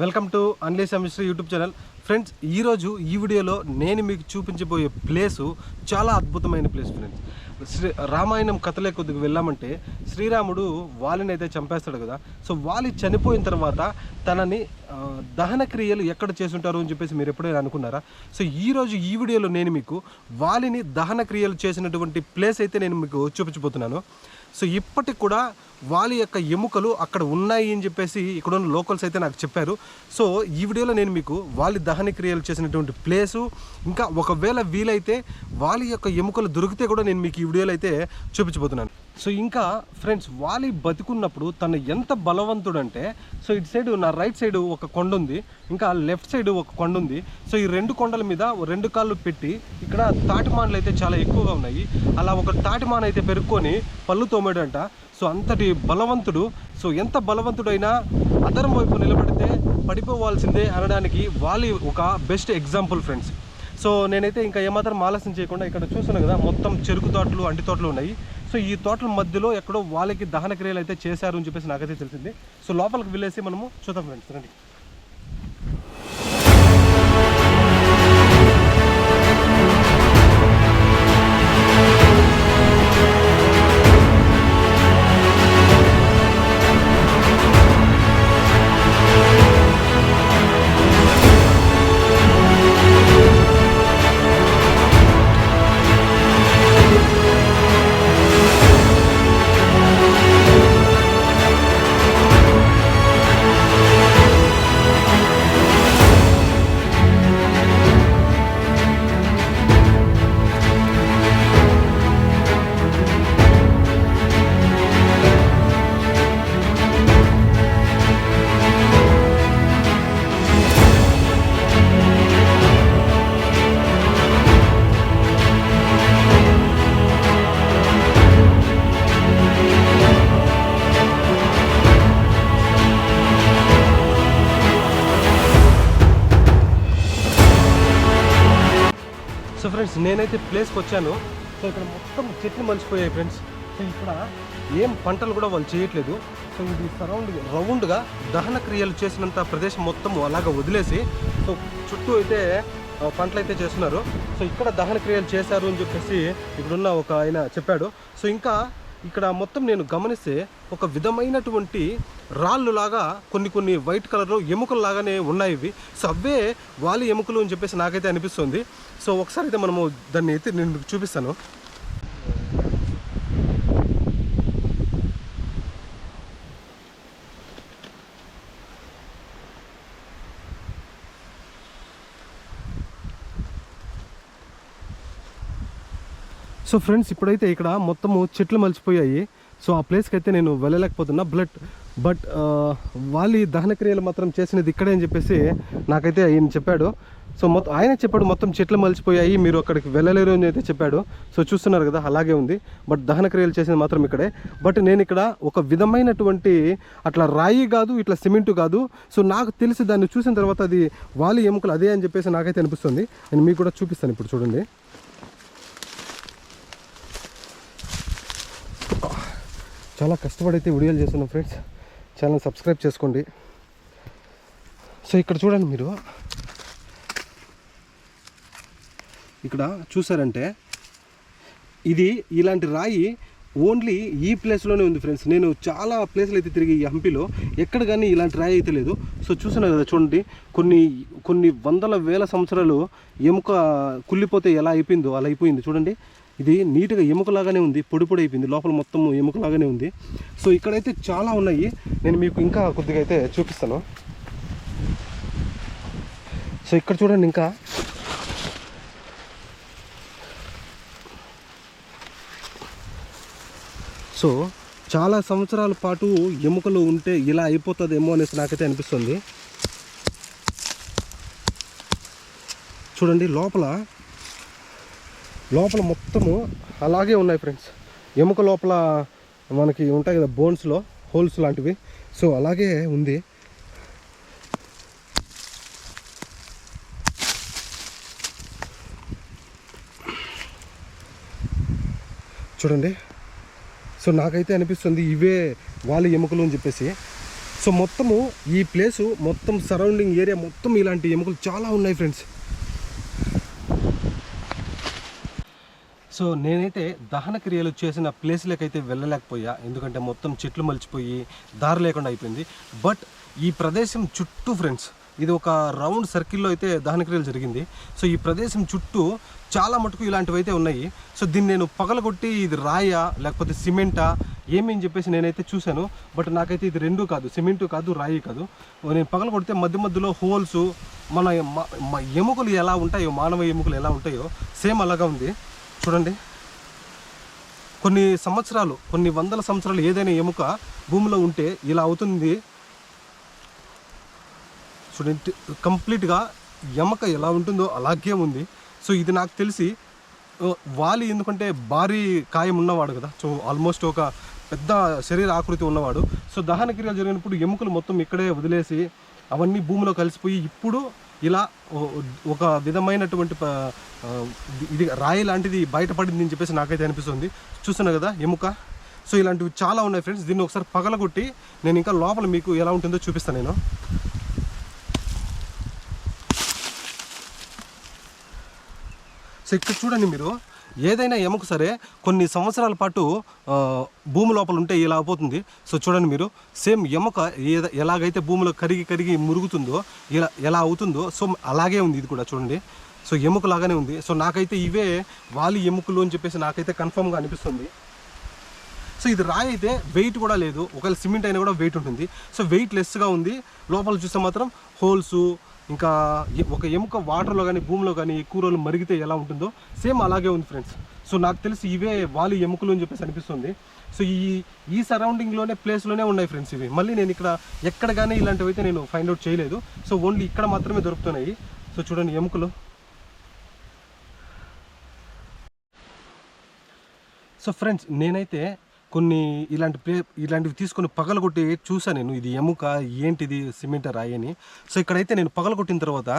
Welcome to only semester YouTube channel. Friends ఈరోజు ఈ వీడియోలో నేను మీకు చూపించబోయే ప్లేసు చాలా అద్భుతమైన ప్లేస్ ఫ్రెండ్స్. శ్రీ రామాయణం కథలే కొద్దిగా వెళ్ళామంటే శ్రీరాముడు వాలిని అయితే చంపేస్తాడు కదా. సో వాలి చనిపోయిన తర్వాత తనని దహన క్రియలు ఎక్కడ చేసుంటారు అని చెప్పేసి మీరు ఎప్పుడైనా అనుకున్నారా? సో ఈరోజు ఈ వీడియోలో నేను మీకు వాలిని దహన క్రియలు చేసినటువంటి ప్లేస్ అయితే నేను మీకు చూపించబోతున్నాను. సో ఇప్పటికి కూడా వాళ్ళ యొక్క ఎముకలు అక్కడ ఉన్నాయి అని చెప్పేసి ఇక్కడ ఉన్న లోకల్స్ అయితే నాకు చెప్పారు. సో ఈ వీడియోలో నేను మీకు వాళ్ళ దహన క్రియలు చేసినటువంటి ప్లేసు ఇంకా ఒకవేళ వీలైతే వాళ్ళ యొక్క ఎముకలు దొరికితే కూడా నేను మీకు ఈ వీడియోలో అయితే చూపించబోతున్నాను. సో ఇంకా ఫ్రెండ్స్ వాలి బతికున్నప్పుడు తను ఎంత బలవంతుడంటే సో ఇటు సైడ్ నా రైట్ సైడ్ ఒక కొండ ఉంది ఇంకా లెఫ్ట్ సైడ్ ఒక కొండ ఉంది. సో ఈ రెండు కొండల మీద రెండు కాళ్ళు పెట్టి ఇక్కడ తాటిమాన్లు అయితే చాలా ఎక్కువగా ఉన్నాయి. అలా ఒక తాటిమాన్ అయితే పెరుక్కొని పళ్ళు తోమాడంట. సో అంతటి బలవంతుడు సో ఎంత బలవంతుడైనా అదరం వైపు నిలబడితే పడిపోవాల్సిందే అనడానికి వాలి ఒక బెస్ట్ ఎగ్జాంపుల్ ఫ్రెండ్స్ సో నేనైతే ఇంకా ఏమాత్రం ఆలస్యం చేయకుండా ఇక్కడ చూస్తున్నాను కదా మొత్తం చెరుకు తోటలు అంటి తోటలు ఉన్నాయి. సో ఈ తోటల మధ్యలో ఎక్కడో వాళ్ళకి దహన క్రియలు అయితే చేశారు అని చెప్పేసి నాకైతే తెలిసింది. సో లోపలికి వెళ్ళేసి మనము చూద్దాం ఫ్రెండ్స్ రండి. ఫ్రెండ్స్ నేనైతే ప్లేస్కి వచ్చాను. సో ఇక్కడ మొత్తం చెట్లు మలిసిపోయాయి ఫ్రెండ్స్. సో ఇక్కడ ఏం పంటలు కూడా వాళ్ళు చేయట్లేదు. సో ఇది సరౌండ్ రౌండ్గా దహన క్రియలు చేసినంత ప్రదేశం మొత్తం అలాగ వదిలేసి సో చుట్టూ అయితే పంటలు అయితే చేస్తున్నారు. సో ఇక్కడ దహన క్రియలు చేశారు అని చెప్పేసి ఇక్కడున్న ఒక ఆయన చెప్పాడు. సో ఇంకా ఇక్కడ మొత్తం నేను గమనిస్తే ఒక విధమైనటువంటి రాళ్ళు లాగా కొన్ని కొన్ని వైట్ కలర్లో ఎముకలు లాగానే ఉన్నాయి ఇవి. సో అవే వాలి ఎముకలు అని చెప్పేసి నాకైతే అనిపిస్తుంది. సో ఒకసారి అయితే మనము దాన్ని అయితే నేను మీకు చూపిస్తాను. సో ఫ్రెండ్స్ ఇప్పుడైతే ఇక్కడ మొత్తము చెట్లు మలిచిపోయాయి. సో ఆ ప్లేస్కి అయితే నేను వెళ్ళలేకపోతున్నా. బ్లడ్ బట్ వాళ్ళ దహన క్రియలు మాత్రం చేసినది ఇక్కడే అని చెప్పేసి నాకైతే ఆయన చెప్పాడు. సో మొత్తం ఆయన చెప్పాడు మొత్తం చెట్లు మలిచిపోయాయి మీరు అక్కడికి వెళ్ళలేరు అని అయితే చెప్పాడు. సో చూస్తున్నారు కదా అలాగే ఉంది. బట్ దహన క్రియలు చేసింది మాత్రం ఇక్కడే. బట్ నేను ఇక్కడ ఒక విధమైనటువంటి అట్లా రాయి కాదు ఇట్లా సిమెంట్ కాదు. సో నాకు తెలిసి దాన్ని చూసిన తర్వాత అది వాలి ఎముకలు అదే అని చెప్పేసి నాకైతే అనిపిస్తుంది. నేను మీకు కూడా చూపిస్తాను ఇప్పుడు చూడండి. చాలా కష్టపడైతే ఉడియాలు చేస్తున్నాం ఫ్రెండ్స్. ఛానల్ సబ్స్క్రైబ్ చేసుకోండి. సో ఇక్కడ చూడండి మీరు. ఇక్కడ చూసారంటే ఇది ఇలాంటి రాయి ఓన్లీ ఈ ప్లేస్లోనే ఉంది ఫ్రెండ్స్ నేను చాలా ప్లేస్లు అయితే తిరిగి ఈ ఎక్కడ కానీ ఇలాంటి రాయి అయితే లేదు. సో చూసాను కదా చూడండి కొన్ని కొన్ని వందల వేల సంవత్సరాలు ఎముక కుళ్ళిపోతే ఎలా అయిపోయిందో అలా అయిపోయింది. చూడండి ఇది నీట్గా ఎముకలాగానే ఉంది పొడి పొడి అయిపోయింది లోపల మొత్తం ఎముకలాగానే ఉంది. సో ఇక్కడైతే చాలా ఉన్నాయి. నేను మీకు ఇంకా కొద్దిగా అయితే చూపిస్తాను. సో ఇక్కడ చూడండి ఇంకా. సో చాలా సంవత్సరాల పాటు ఎముకలు ఉంటే ఇలా అయిపోతుందేమో అనేసి నాకైతే అనిపిస్తుంది. చూడండి లోపల లోపల మొత్తము అలాగే ఉన్నాయి ఫ్రెండ్స్ ఎముక లోపల మనకి ఉంటాయి కదా బోన్స్లో హోల్స్ లాంటివి. సో అలాగే ఉంది. చూడండి. సో నాకైతే అనిపిస్తుంది ఇవే వాళ్ళ ఎముకలు అని చెప్పేసి. సో మొత్తము ఈ ప్లేసు మొత్తం సరౌండింగ్ ఏరియా మొత్తం ఇలాంటి ఎముకలు చాలా ఉన్నాయి ఫ్రెండ్స్ సో నేనైతే దహన క్రియలు చేసిన ప్లేస్లకైతే వెళ్ళలేకపోయా. ఎందుకంటే మొత్తం చెట్లు మలిచిపోయి దారి లేకుండా అయిపోయింది. బట్ ఈ ప్రదేశం చుట్టూ ఫ్రెండ్స్ ఇది ఒక రౌండ్ సర్కిల్లో అయితే దహన క్రియలు జరిగింది. సో ఈ ప్రదేశం చుట్టూ చాలా మటుకు ఇలాంటివి అయితే ఉన్నాయి. సో దీన్ని నేను పగలగొట్టి ఇది రాయా లేకపోతే సిమెంటా ఏమేమి చెప్పేసి నేనైతే చూశాను. బట్ నాకైతే ఇది రెండు కాదు సిమెంటు కాదు రాయి కాదు. నేను పగలగొడితే మధ్య మధ్యలో హోల్స్ మన ఎముకలు ఎలా ఉంటాయో మానవ ఎముకలు ఎలా ఉంటాయో సేమ్ అలాగా ఉంది. చూడండి. కొన్ని సంవత్సరాలు కొన్ని వందల సంవత్సరాలు ఏదైనా ఎముక భూమిలో ఉంటే ఇలా అవుతుంది. చూడండి కంప్లీట్గా ఎముక ఎలా ఉంటుందో అలాగే ఉంది. సో ఇది నాకు తెలిసి వాలి ఎందుకంటే భారీ కాయం ఉన్నవాడు కదా. సో ఆల్మోస్ట్ ఒక పెద్ద శరీర ఆకృతి ఉన్నవాడు. సో దహన క్రియలు జరిగినప్పుడు ఎముకలు మొత్తం ఇక్కడే వదిలేసి అవన్నీ భూమిలో కలిసిపోయి ఇప్పుడు ఇలా ఒక విధమైనటువంటి ఇది రాయి లాంటిది బయటపడింది అని చెప్పేసి నాకైతే అనిపిస్తుంది. చూస్తున్నా కదా ఎముక. సో ఇలాంటివి చాలా ఉన్నాయి ఫ్రెండ్స్. దీన్ని ఒకసారి పగలగొట్టి నేను ఇంకా లోపల మీకు ఎలా ఉంటుందో చూపిస్తాను నేను. సో ఇక్కడ చూడండి మీరు. ఏదైనా ఎముక సరే కొన్ని సంవత్సరాల పాటు భూమి లోపల ఉంటే ఇలా అవుతుంది సో చూడండి మీరు సేమ్ ఎముక ఏద ఎలాగైతే భూమిలో కరిగి కరిగి మురుగుతుందో ఇలా ఎలా అవుతుందో సో అలాగే ఉంది ఇది కూడా చూడండి. సో ఎముక లాగానే ఉంది. సో నాకైతే ఇవే వాలి ఎముకలు అని చెప్పేసి నాకైతే కన్ఫర్మ్గా అనిపిస్తుంది. సో ఇది రాయి అయితే వెయిట్ కూడా లేదు. ఒకవేళ సిమెంట్ అయినా కూడా వెయిట్ ఉంటుంది. సో వెయిట్ లెస్గా ఉంది. లోపల చూస్తే మాత్రం హోల్స్ ఇంకా ఒక ఎముక వాటర్లో కానీ భూమిలో కానీ ఎక్కువ రోజులు మరిగితే ఎలా ఉంటుందో సేమ్ అలాగే ఉంది ఫ్రెండ్స్. సో నాకు తెలిసి ఇవే వాలి ఎముకలు అని చెప్పేసి అనిపిస్తుంది. సో ఈ ఈ సరౌండింగ్లోనే ప్లేస్లోనే ఉన్నాయి ఫ్రెండ్స్ ఇవి. మళ్ళీ నేను ఇక్కడ ఎక్కడ కానీ ఇలాంటివి అయితే నేను ఫైండ్ అవుట్ చేయలేదు. సో ఓన్లీ ఇక్కడ మాత్రమే దొరుకుతున్నాయి. సో చూడండి ఎముకలు. సో ఫ్రెండ్స్ నేనైతే కొన్ని ఇలాంటి ప్లే ఇలాంటివి తీసుకొని పగలగొట్టి చూసాను నేను. ఇది ఎముక ఏంటిది సిమెంట్ రాయని. సో ఇక్కడైతే నేను పగలగొట్టిన తర్వాత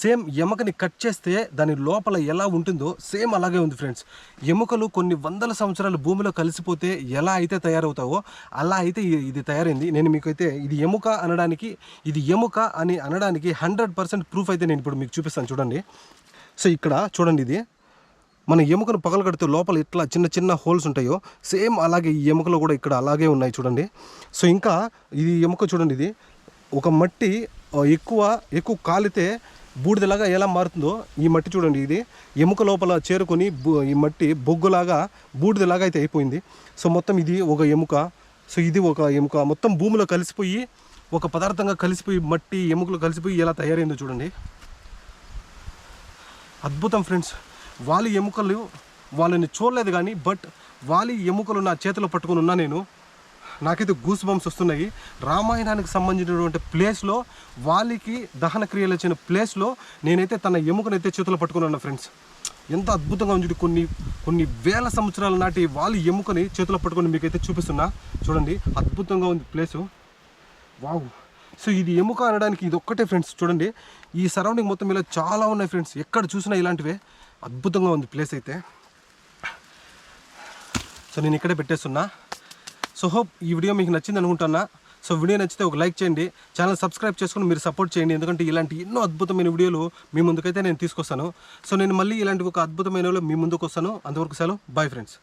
సేమ్ ఎముకని కట్ చేస్తే దాని లోపల ఎలా ఉంటుందో సేమ్ అలాగే ఉంది ఫ్రెండ్స్. ఎముకలు కొన్ని వందల సంవత్సరాలు భూమిలో కలిసిపోతే ఎలా అయితే తయారవుతావో అలా అయితే ఇది తయారైంది. నేను మీకైతే ఇది ఎముక అనడానికి ఇది ఎముక అని అనడానికి హండ్రెడ్ పర్సెంట్ ప్రూఫ్ అయితే నేను ఇప్పుడు మీకు చూపిస్తాను. చూడండి. సో ఇక్కడ చూడండి ఇది. మన ఎముకను పగలగడితే లోపల ఇట్లా చిన్న చిన్న హోల్స్ ఉంటాయో సేమ్ అలాగే ఈ ఎముకలో కూడా ఇక్కడ అలాగే ఉన్నాయి చూడండి. సో ఇంకా ఇది ఎముక చూడండి ఇది. ఒక మట్టి ఎక్కువ ఎక్కువ కాలితే బూడిదలాగా ఎలా మారుతుందో ఈ మట్టి చూడండి ఇది. ఎముక లోపల చేరుకొని బు- ఈ మట్టి బొగ్గులాగా బూడిదలాగా అయితే అయిపోయింది. సో మొత్తం ఇది ఒక ఎముక. సో ఇది ఒక ఎముక. మొత్తం భూమిలో కలిసిపోయి ఒక పదార్థంగా కలిసిపోయి మట్టి ఎముకలు కలిసిపోయి ఎలా తయారైందో చూడండి. అద్భుతం ఫ్రెండ్స్. వాలి ఎముకలు వాళ్ళని చూడలేదు కానీ బట్ వాలి ఎముకలు నా చేతిలో పట్టుకుని ఉన్నా నేను. నాకైతే గూస్ బంప్స్ వస్తున్నాయి. రామాయణానికి సంబంధించినటువంటి ప్లేస్లో వాలికి దహన క్రియలు వచ్చిన ప్లేస్లో నేనైతే తన ఎముకనైతే చేతిలో పట్టుకుని ఉన్నా ఫ్రెండ్స్ ఎంత అద్భుతంగా ఉంది కొన్ని కొన్ని వేల సంవత్సరాల నాటి వాలి ఎముకని చేతిలో పట్టుకొని మీకైతే చూపిస్తున్నా. చూడండి అద్భుతంగా ఉంది ప్లేసు వావ్. సో ఇది ఎముక అనడానికి ఇది ఒక్కటే ఫ్రెండ్స్ చూడండి ఈ సరౌండింగ్ మొత్తం ఇలా చాలా ఉన్నాయి ఫ్రెండ్స్ ఎక్కడ చూసినా ఇలాంటివే. అద్భుతంగా ఉంది ప్లేస్ అయితే. సో నేను ఇక్కడే పెట్టేస్తున్నా. సో హోప్ ఈ వీడియో మీకు నచ్చింది అనుకుంటున్నా. సో వీడియో నచ్చితే ఒక లైక్ చేయండి. ఛానల్ సబ్స్క్రైబ్ చేసుకుని మీరు సపోర్ట్ చేయండి. ఎందుకంటే ఇలాంటి ఎన్నో అద్భుతమైన వీడియోలు మీ ముందుకైతే నేను తీసుకొస్తాను. సో నేను మళ్ళీ ఇలాంటి ఒక అద్భుతమైన మీ ముందుకు వస్తాను. అంతవరకు సెలవు. Bye friends